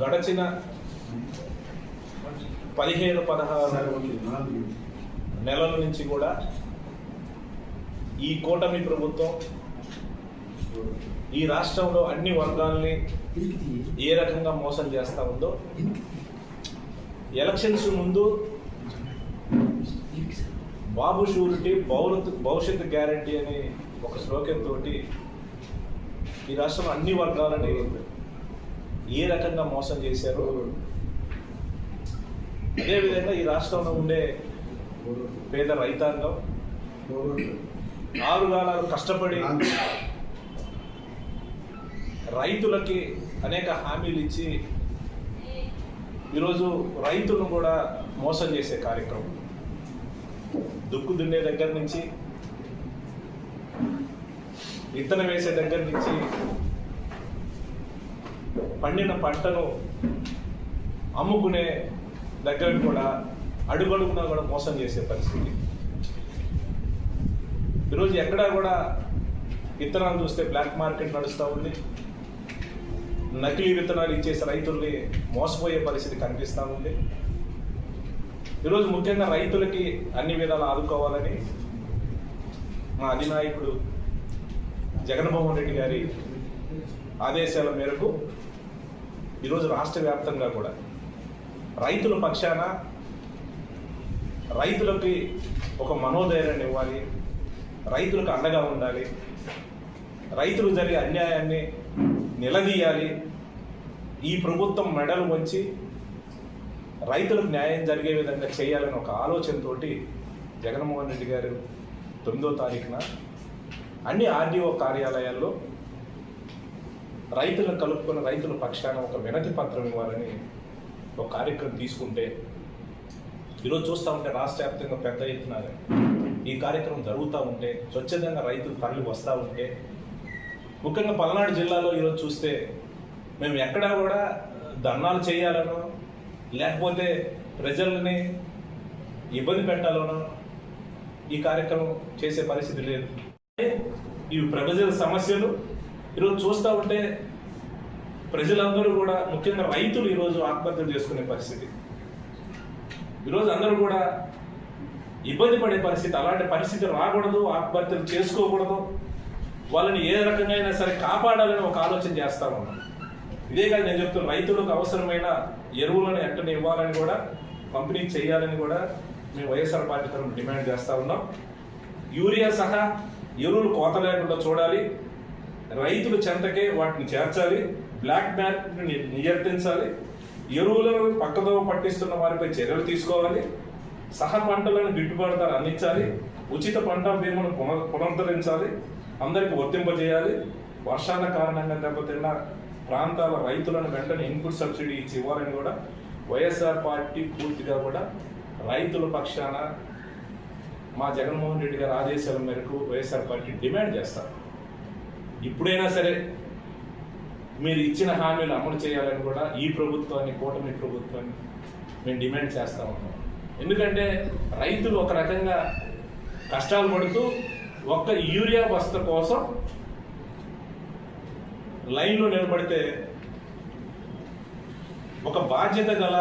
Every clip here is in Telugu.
గడచిన పదిహేను పదహారు నెలల నుంచి కూడా ఈ కూటమి ప్రభుత్వం ఈ రాష్ట్రంలో అన్ని వర్గాల్ని ఏ రకంగా మోసం చేస్తా ఉందో ఎలక్షన్స్ ముందు బాబు షూరిటీ భౌరత్ భవిష్యత్ గ్యారంటీ అని ఒక స్లోగన్ తోటి ఈ రాష్ట్రంలో అన్ని వర్గాలని ఏ రకంగా మోసం చేశారు. అదేవిధంగా ఈ రాష్ట్రంలో ఉండే పేద రైతాంగం ఆరు కాలాలు కష్టపడి రైతులకి అనేక హామీలు ఇచ్చి ఈరోజు రైతులను కూడా మోసం చేసే కార్యక్రమం. దుక్కు దున్నే దగ్గర నుంచి విత్తనం వేసే దగ్గర నుంచి పండిన పంటను అమ్ముకునే దగ్గర కూడా అడుగడుగునా కూడా మోసం చేసే పరిస్థితి. ఈరోజు ఎక్కడా కూడా విత్తనాలు చూస్తే బ్లాక్ మార్కెట్ నడుస్తూ ఉంది. నకిలీ విత్తనాలు ఇచ్చేసి రైతుల్ని మోసపోయే పరిస్థితి కనిపిస్తూ ఉంది. ఈరోజు ముఖ్యంగా రైతులకి అన్ని విధాలు ఆదుకోవాలని మా అధినాయకుడు జగన్మోహన్ రెడ్డి గారి ఆదేశాల మేరకు ఈరోజు రాష్ట్ర వ్యాప్తంగా కూడా. రైతుల పక్షాన రైతులకి ఒక మనోధైర్యాన్ని ఇవ్వాలి రైతులకు అండగా ఉండాలి రైతులు జరిగే అన్యాయాన్ని నిలదీయాలి. ఈ ప్రభుత్వం మెడలు వచ్చి రైతులకు న్యాయం జరిగే విధంగా చేయాలని ఒక ఆలోచనతోటి జగన్మోహన్ రెడ్డి గారు తొమ్మిదో తారీఖున అన్ని ఆర్డీఓ కార్యాలయాల్లో రైతులను కలుపుకున్న రైతుల పక్షాన ఒక వినతి పత్రం ఇవ్వాలని ఒక కార్యక్రమం తీసుకుంటే ఈరోజు చూస్తూ ఉంటే రాష్ట్ర వ్యాప్తంగా పెద్ద ఎత్తున ఈ కార్యక్రమం జరుగుతూ ఉంటే స్వచ్ఛందంగా రైతులు తరలి వస్తూ ఉంటే ముఖ్యంగా పల్నాడు జిల్లాలో ఈరోజు చూస్తే మేము ఎక్కడా కూడా ధర్నాలు చేయాలనో లేకపోతే ప్రజల్ని ఇబ్బంది పెట్టాలనో ఈ కార్యక్రమం చేసే పరిస్థితి లేదు. ఇవి ప్రజల సమస్యలు. ఈరోజు చూస్తూ ఉంటే ప్రజలందరూ కూడా ముఖ్యంగా రైతులు ఈరోజు ఆత్మహత్యలు చేసుకునే పరిస్థితి. ఈరోజు అందరూ కూడా ఇబ్బంది పడే పరిస్థితి అలాంటి పరిస్థితి రాకూడదు ఆత్మహత్యలు చేసుకోకూడదు. వాళ్ళని ఏ రకంగా అయినా సరే కాపాడాలని ఒక ఆలోచన చేస్తా ఉన్నాను ఇదే కాదు నేను చెప్తున్నా రైతులకు అవసరమైన ఎరువులను వెంటనే ఇవ్వాలని కూడా పంపిణీ చేయాలని కూడా మేము వైఎస్ఆర్ పార్టీ తరఫున డిమాండ్ చేస్తా ఉన్నాం. యూరియా సహా ఎరువులు కోత లేకుండా చూడాలి. రైతుల చెంతకే వాటిని చేర్చాలి బ్లాక్ మార్కెట్ని నియంత్రించాలి ఎరువులను పక్కదోవ పట్టిస్తున్న వారిపై చర్యలు తీసుకోవాలి సహ పంటలను గిట్టుబాటు ధర అందించాలి ఉచిత పంట బీమాను పునర్ పునరుద్ధరించాలి అందరికి వర్తింపజేయాలి వర్షాల కారణంగా దెబ్బతిన్న ప్రాంతాల రైతులను వెంటనే ఇన్పుట్ సబ్సిడీ ఇచ్చి ఇవ్వాలని కూడా వైఎస్ఆర్ పార్టీ పూర్తిగా కూడా రైతుల పక్షాన మా జగన్మోహన్ రెడ్డి గారి ఆదేశాల మేరకు వైఎస్ఆర్ పార్టీ డిమాండ్ చేస్తారు. ఇప్పుడైనా సరే మీరు ఇచ్చిన హామీలు అమలు చేయాలని కూడా ఈ ప్రభుత్వాన్ని కూటమి ప్రభుత్వాన్ని మేము డిమాండ్ చేస్తూ ఉన్నాం. ఎందుకంటే రైతులు ఒక రకంగా కష్టాలు పడుతూ ఒక్క యూరియా బస్త కోసం లైన్లో నిలబడితే ఒక బాధ్యత గల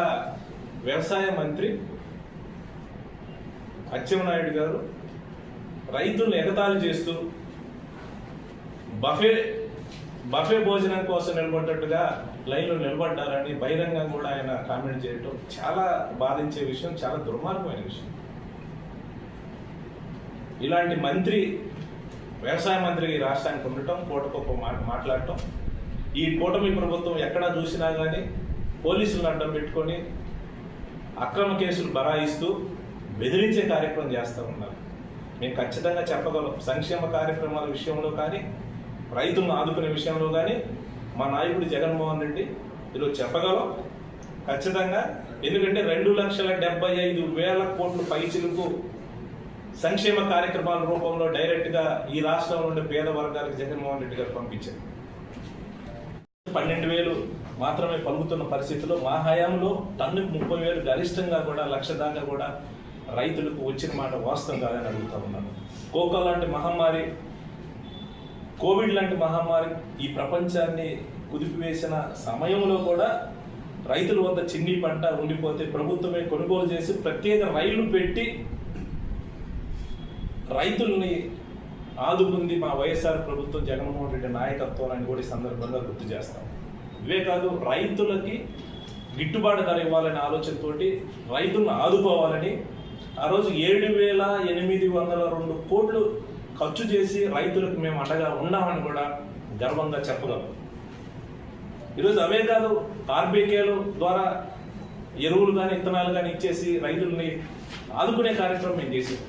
వ్యవసాయ మంత్రి అచ్చెన్నాయుడు గారు రైతులను ఎగతాళి చేస్తూ బఫే బఫే భోజనం కోసం నిలబడ్డట్టుగా లైన్లో నిలబడ్డారని బహిరంగంగా కూడా ఆయన కామెంట్ చేయటం చాలా బాధించే విషయం చాలా దుర్మార్గమైన విషయం. ఇలాంటి మంత్రి వ్యవసాయ మంత్రి ఈ రాష్ట్రానికి ఉండటం పూటకొప్ప మాట మాట్లాడటం ఈ కూటమి ప్రభుత్వం ఎక్కడా చూసినా కానీ పోలీసులను అడ్డం పెట్టుకొని అక్రమ కేసులు బరాయిస్తూ బెదిరించే కార్యక్రమం చేస్తూ ఉన్నారు. మేము ఖచ్చితంగా చెప్పగలం సంక్షేమ కార్యక్రమాల విషయంలో కానీ రైతులను ఆదుకునే విషయంలో కానీ మా నాయకుడు జగన్మోహన్ రెడ్డి ఈరోజు చెప్పగలం. ఖచ్చితంగా ఎందుకంటే రెండు లక్షల డెబ్బై ఐదు వేల కోట్ల పైచిలకు సంక్షేమ కార్యక్రమాల రూపంలో డైరెక్ట్గా ఈ రాష్ట్రంలో ఉండే పేద వర్గాలకు జగన్మోహన్ రెడ్డి గారు పంపించారు. పన్నెండు వేలు మాత్రమే పలుకుతున్న పరిస్థితిలో మా హయాంలో టన్నుకు ముప్పై వేలు గరిష్టంగా కూడా లక్ష దాకా కూడా రైతులకు వచ్చిన మాట వాస్తవం కాదని అడుగుతా ఉన్నాను. కోకో లాంటి మహమ్మారి కోవిడ్ లాంటి మహమ్మారి ఈ ప్రపంచాన్ని కుదిపివేసిన సమయంలో కూడా రైతుల వద్ద చిన్ని పంట ఉండిపోతే ప్రభుత్వమే కొనుగోలు చేసి ప్రత్యేక రైళ్ళు పెట్టి రైతుల్ని ఆదుకుంది మా వైఎస్ఆర్ ప్రభుత్వం జగన్మోహన్ రెడ్డి నాయకత్వం అని కూడా ఈ సందర్భంగా గుర్తు చేస్తాం. ఇవే కాదు రైతులకి గిట్టుబాటు ధర ఇవ్వాలనే ఆలోచనతోటి రైతులను ఆదుకోవాలని ఆ రోజు ఏడు వేల ఎనిమిది వందల రెండు కోట్లు ఖర్చు చేసి రైతులకు మేము అండగా ఉన్నామని కూడా గర్వంగా చెప్పగలం. ఈరోజు అవే కాదు ఆర్బీకేలు ద్వారా ఎరువులు కానీ ఇత్తనాలు కానీ ఇచ్చేసి రైతుల్ని ఆదుకునే కార్యక్రమం మేము చేసాం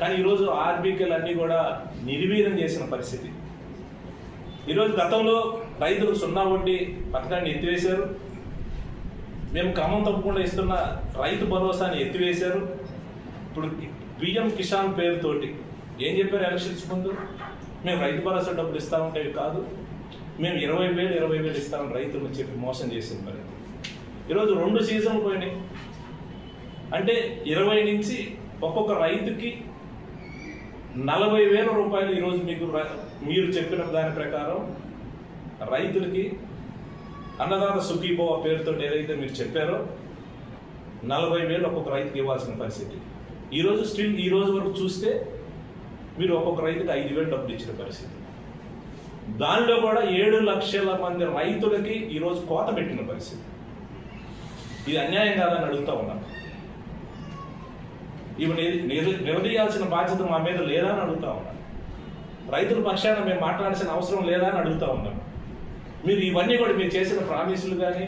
కానీ ఈరోజు ఆర్బీకేలు అన్నీ కూడా నిర్వీర్యం చేసిన పరిస్థితి. ఈరోజు గతంలో రైతులు సున్నా వడ్డీ పథకాన్ని ఎత్తివేశారు. మేము క్రమం తప్పకుండా ఇస్తున్న రైతు భరోసాని ఎత్తివేశారు. ఇప్పుడు పిఎం కిసాన్ పేరుతోటి ఏం చెప్పారు ఎలక్షన్స్ ముందు మేము రైతు భరోసా డబ్బులు ఇస్తామంటే కాదు మేము ఇరవై వేలు ఇరవై వేలు ఇస్తామని రైతులు చెప్పి మోసం చేసింది మరి. ఈరోజు రెండు సీజన్లు పోయినాయి. అంటే ఇరవై నుంచి ఒక్కొక్క రైతుకి నలభై వేల రూపాయలు ఈరోజు మీకు మీరు చెప్పిన దాని ప్రకారం రైతులకి అన్నదాత సుఖీభవ పేరుతో ఏదైతే మీరు చెప్పారో నలభై వేలు ఒక్కొక్క రైతుకి ఇవ్వాల్సిన పరిస్థితి. ఈరోజు స్టిల్ ఈ రోజు వరకు చూస్తే మీరు ఒక్కొక్క రైతుకి ఐదు వేలు డబ్బులు ఇచ్చిన పరిస్థితి. దానిలో కూడా ఏడు లక్షల మంది రైతులకి ఈరోజు కోత పెట్టిన పరిస్థితి. ఇది అన్యాయం కాదని అడుగుతా ఉన్నాను ఇవి నిలదీయాల్సిన బాధ్యత మా మీద లేదా అని అడుగుతా ఉన్నాను రైతుల పక్షాన మేము మాట్లాడాల్సిన అవసరం లేదా అని అడుగుతా ఉన్నాను మీరు ఇవన్నీ కూడా మీరు చేసిన ప్రామిసులు కానీ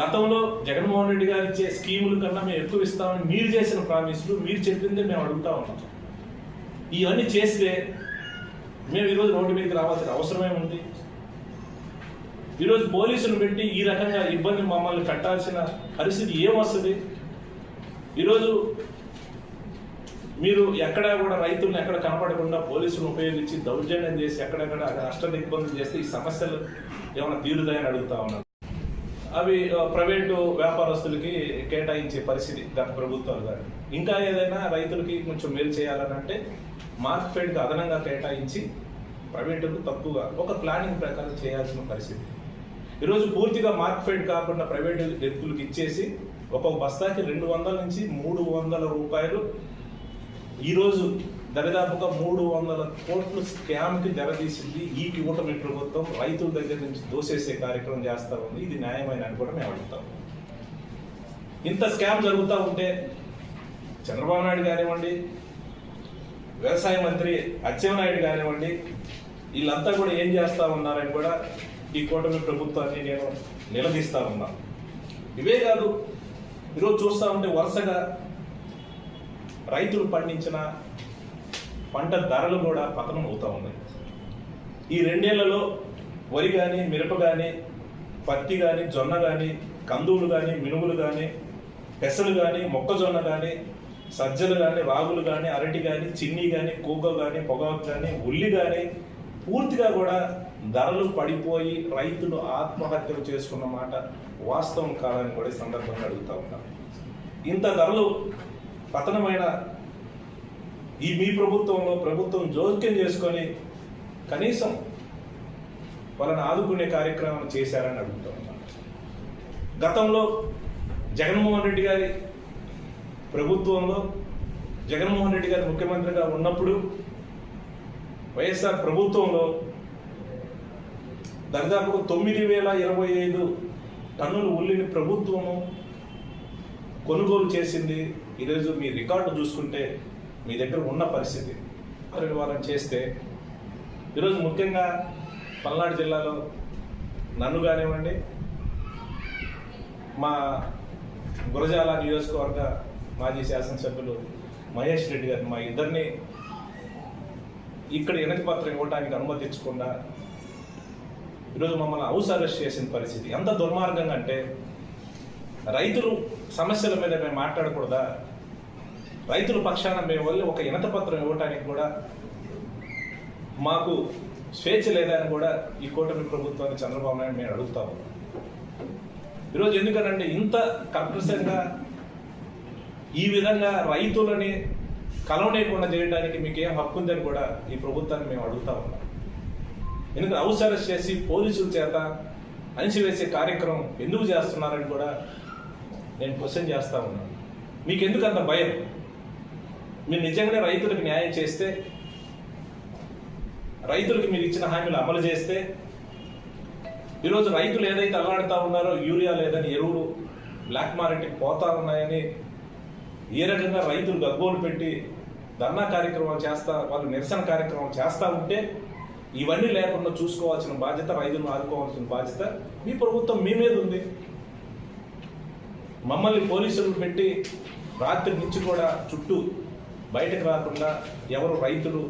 గతంలో జగన్మోహన్ రెడ్డి గారు ఇచ్చే స్కీముల కన్నా మేము ఎక్కువ ఇస్తామని మీరు చేసిన ప్రామిసులు మీరు చెప్పిందే మేము అడుగుతా ఉన్నాం. ఇవన్నీ చేస్తే మేము ఈరోజు రోడ్డు మీదకి రావాల్సిన అవసరమే ఉంది. ఈరోజు పోలీసులు పెట్టి ఈ రకంగా ఇబ్బంది మమ్మల్ని పెట్టాల్సిన పరిస్థితి ఏమొస్తుంది? ఈరోజు మీరు ఎక్కడ కూడా రైతులను ఎక్కడ కనపడకుండా పోలీసులను ఉపయోగించి దౌర్జన్యం చేసి ఎక్కడెక్కడ నష్ట దిగ్బంధం చేస్తే ఈ సమస్యలు ఏమైనా తీరుతాయని అడుగుతా ఉన్నారు అవి ప్రైవేటు వ్యాపారస్తులకి కేటాయించే పరిస్థితి గత ప్రభుత్వాలు కానీ ఇంకా ఏదైనా రైతులకి కొంచెం మేలు చేయాలని అంటే మార్క్ ఫెడ్కి అదనంగా కేటాయించి ప్రైవేటుకు తక్కువగా ఒక ప్లానింగ్ ప్రకారం చేయాల్సిన పరిస్థితి. ఈరోజు పూర్తిగా మార్క్ ఫెడ్ కాకుండా ప్రైవేట్ వ్యక్తులకు ఇచ్చేసి ఒక్కొక్క బస్తాకి రెండు వందల నుంచి మూడు వందల రూపాయలు ఈరోజు దరిదాపుగా మూడు వందల కోట్లు స్కామ్కి తెరదీసింది ఈ కూటమి ప్రభుత్వం. రైతుల దగ్గర నుంచి దోసేసే కార్యక్రమం చేస్తా ఉంది. ఇది న్యాయమైన అని కూడా మేము అడుగుతాం. ఇంత స్కామ్ జరుగుతూ ఉంటే చంద్రబాబు నాయుడు కానివ్వండి వ్యవసాయ మంత్రి అచ్చెన్నాయుడు కానివ్వండి వీళ్ళంతా కూడా ఏం చేస్తా ఉన్నారని కూడా ఈ కూటమి ప్రభుత్వాన్ని నేను నిలదీస్తా ఉన్నా. ఇవే కాదు ఈరోజు చూస్తా ఉంటే వరుసగా రైతులు పండించిన పంట ధరలు కూడా పతనం అవుతూ ఉన్నాయి. ఈ రెండేళ్ళలో వరి కానీ మిరప కానీ పత్తి కానీ జొన్న కానీ కందువులు కానీ మినుములు కానీ పెసలు కానీ మొక్కజొన్న కానీ సజ్జలు కానీ రాగులు కానీ అరటి కానీ చిన్ని కానీ కూగ కానీ పొగాకు కానీ ఉల్లి కానీ పూర్తిగా కూడా ధరలు పడిపోయి రైతులు ఆత్మహత్యలు చేసుకున్న మాట వాస్తవం కాదని కూడా ఈ సందర్భంగా అడుగుతా ఉన్నాను ఇంత ధరలు పతనమైన ఈ మీ ప్రభుత్వంలో ప్రభుత్వం జోక్యం చేసుకొని కనీసం వాళ్ళని ఆదుకునే కార్యక్రమం చేశారని అడుగుతాం గతంలో జగన్మోహన్ రెడ్డి గారి ప్రభుత్వంలో జగన్మోహన్ రెడ్డి గారు ముఖ్యమంత్రిగా ఉన్నప్పుడు వైఎస్ఆర్ ప్రభుత్వంలో దరిదాపు తొమ్మిది వేల ఇరవై ఐదు టన్నులు ఉల్లిని ప్రభుత్వము కొనుగోలు చేసింది. ఈరోజు మీ రికార్డు చూసుకుంటే మీ దగ్గర ఉన్న పరిస్థితి. వారం చేస్తే ఈరోజు ముఖ్యంగా పల్నాడు జిల్లాలో నన్ను కానివ్వండి మా గురజాల నియోజకవర్గ మాజీ శాసనసభ్యులు మహేష్ రెడ్డి గారు మా ఇద్దరిని ఇక్కడ వెనక పత్రం ఇవ్వడానికి అనుమతించకుండా ఈరోజు మమ్మల్ని హౌస్ అరెస్ట్ చేసిన పరిస్థితి. ఎంత దుర్మార్గంగా అంటే రైతులు సమస్యల మీద మేము మాట్లాడకూడదా? రైతుల పక్షాన మేము వెళ్ళి ఒక ఇనత పత్రం ఇవ్వటానికి కూడా మాకు స్వేచ్ఛ లేదని కూడా ఈ కూటమి ప్రభుత్వాన్ని చంద్రబాబు నాయుడు మేము అడుగుతాము ఈరోజు ఎందుకనంటే ఇంత కర్కశంగా ఈ విధంగా రైతులని కలవనేయకుండా చేయడానికి మీకు ఏం హక్కు ఉందని కూడా ఈ ప్రభుత్వాన్ని మేము అడుగుతా ఉన్నాం. ఎందుకంటే హౌస్ చేసి పోలీసుల చేత అణిచివేసే కార్యక్రమం ఎందుకు చేస్తున్నారని కూడా నేను క్వశ్చన్ చేస్తా ఉన్నాను. మీకు ఎందుకు అంత భయం? మీరు నిజంగానే రైతులకు న్యాయం చేస్తే రైతులకు మీరు ఇచ్చిన హామీలు అమలు చేస్తే ఈరోజు రైతులు ఏదైతే అల్లాడుతా ఉన్నారో యూరియా లేదని ఎరువులు బ్లాక్ మార్కెట్కి పోతా ఉన్నాయని ఏ రకంగా రైతులు గగ్గోలు పెట్టి ధర్నా కార్యక్రమాలు చేస్తా వాళ్ళు నిరసన కార్యక్రమాలు చేస్తూ ఉంటే ఇవన్నీ లేకుండా చూసుకోవాల్సిన బాధ్యత రైతులను ఆదుకోవాల్సిన బాధ్యత మీ ప్రభుత్వం మీ మీద ఉంది. మమ్మల్ని పోలీసులు పెట్టి రాత్రి నుంచి కూడా చుట్టూ బయటకు రాకుండా ఎవరు రైతులు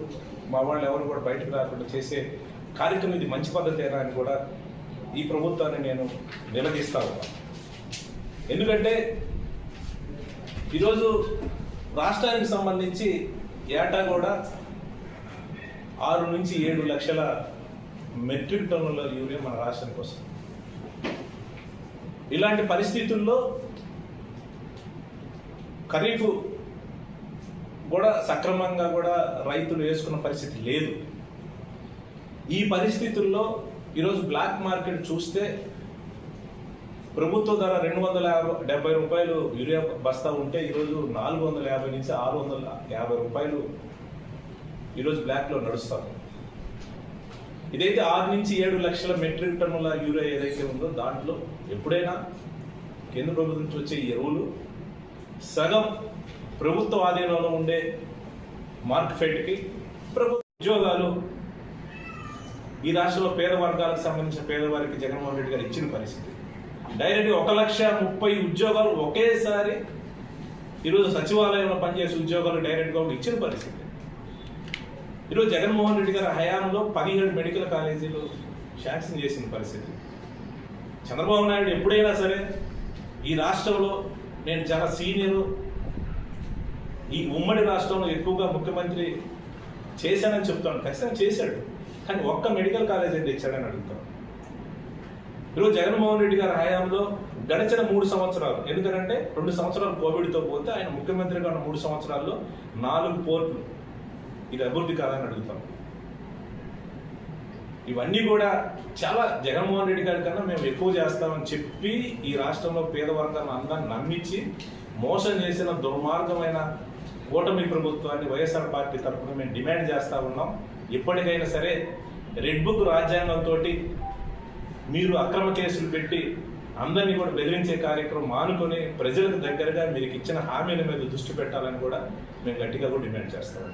మా వాళ్ళు ఎవరు కూడా బయటకు రాకుండా చేసే కార్యక్రమం ఇది మంచి పద్ధతేనా అని కూడా ఈ ప్రభుత్వాన్ని నేను నిలదీస్తా ఉన్నాను ఎందుకంటే ఈరోజు రాష్ట్రానికి సంబంధించి ఏటా కూడా ఆరు నుంచి ఏడు లక్షల మెట్రిక్ టన్నుల యూరియా మన రాష్ట్రానికి వస్తుంది. ఇలాంటి పరిస్థితుల్లో ఖరీఫ్ కూడా సక్రమంగా కూడా రైతులు వేసుకున్న పరిస్థితి లేదు. ఈ పరిస్థితుల్లో ఈరోజు బ్లాక్ మార్కెట్ చూస్తే ప్రభుత్వ ధర రెండు వందల యాభై డెబ్బై రూపాయలు యూరియా బస్తా ఉంటే ఈరోజు నాలుగు వందల యాభై నుంచి ఆరు వందల యాభై రూపాయలు ఈరోజు బ్లాక్లో నడుస్తాము. ఇదైతే ఆరు నుంచి ఏడు లక్షల మెట్రిక్ టన్నుల యూరియా ఏదైతే ఉందో దాంట్లో ఎప్పుడైనా కేంద్ర ప్రభుత్వం నుంచి వచ్చే ఎరువులు సగం ప్రభుత్వ ఆధీనంలో ఉండే మార్కెట్కి ప్రభుత్వ ఉద్యోగాలు. ఈ రాష్ట్రంలో పేద వర్గాలకు సంబంధించిన పేదవారికి జగన్మోహన్ రెడ్డి గారు ఇచ్చిన పరిస్థితి. డైరెక్ట్ ఒక లక్ష ముప్పై ఉద్యోగాలు ఒకేసారి ఈరోజు సచివాలయంలో పనిచేసే ఉద్యోగాలు డైరెక్ట్గా ఇచ్చిన పరిస్థితి. ఈరోజు జగన్మోహన్ రెడ్డి గారి హయాంలో పదిహేడు మెడికల్ కాలేజీలు శాంక్షన్ చేసిన పరిస్థితి. చంద్రబాబు నాయుడు ఎప్పుడైనా సరే ఈ రాష్ట్రంలో నేను చాలా సీనియర్ ఈ ఉమ్మడి రాష్ట్రంలో ఎక్కువగా ముఖ్యమంత్రి చేశానని చెప్తాను ఖచ్చితంగా చేశాడు. కానీ ఒక్క మెడికల్ కాలేజ్ అయితే ఇచ్చాడని అడుగుతాం. ఈరోజు జగన్మోహన్ రెడ్డి గారి హయాంలో గడిచిన మూడు సంవత్సరాలు. ఎందుకంటే రెండు సంవత్సరాలు కోవిడ్తో పోతే ఆయన ముఖ్యమంత్రిగా ఉన్న మూడు సంవత్సరాల్లో నాలుగు పోర్ట్లు. ఇది అభివృద్ధి కాదని అడుగుతాం. ఇవన్నీ కూడా చాలా జగన్మోహన్ రెడ్డి గారి కన్నా మేము ఎక్కువ చేస్తామని చెప్పి ఈ రాష్ట్రంలో పేద వర్గాలను అందరిని నమ్మించి మోసం చేసిన దుర్మార్గమైన కూటమి ప్రభుత్వాన్ని వైఎస్ఆర్ పార్టీ తరఫున మేము డిమాండ్ చేస్తూ ఉన్నాం. ఇప్పటికైనా సరే రెడ్ బుక్ రాజ్యాంగంతో మీరు అక్రమ కేసులు పెట్టి అందరినీ కూడా బెదిరించే కార్యక్రమం మానుకొని ప్రజలకు దగ్గరగా మీకు ఇచ్చిన హామీల మీద దృష్టి పెట్టాలని కూడా మేము గట్టిగా కూడా డిమాండ్ చేస్తాం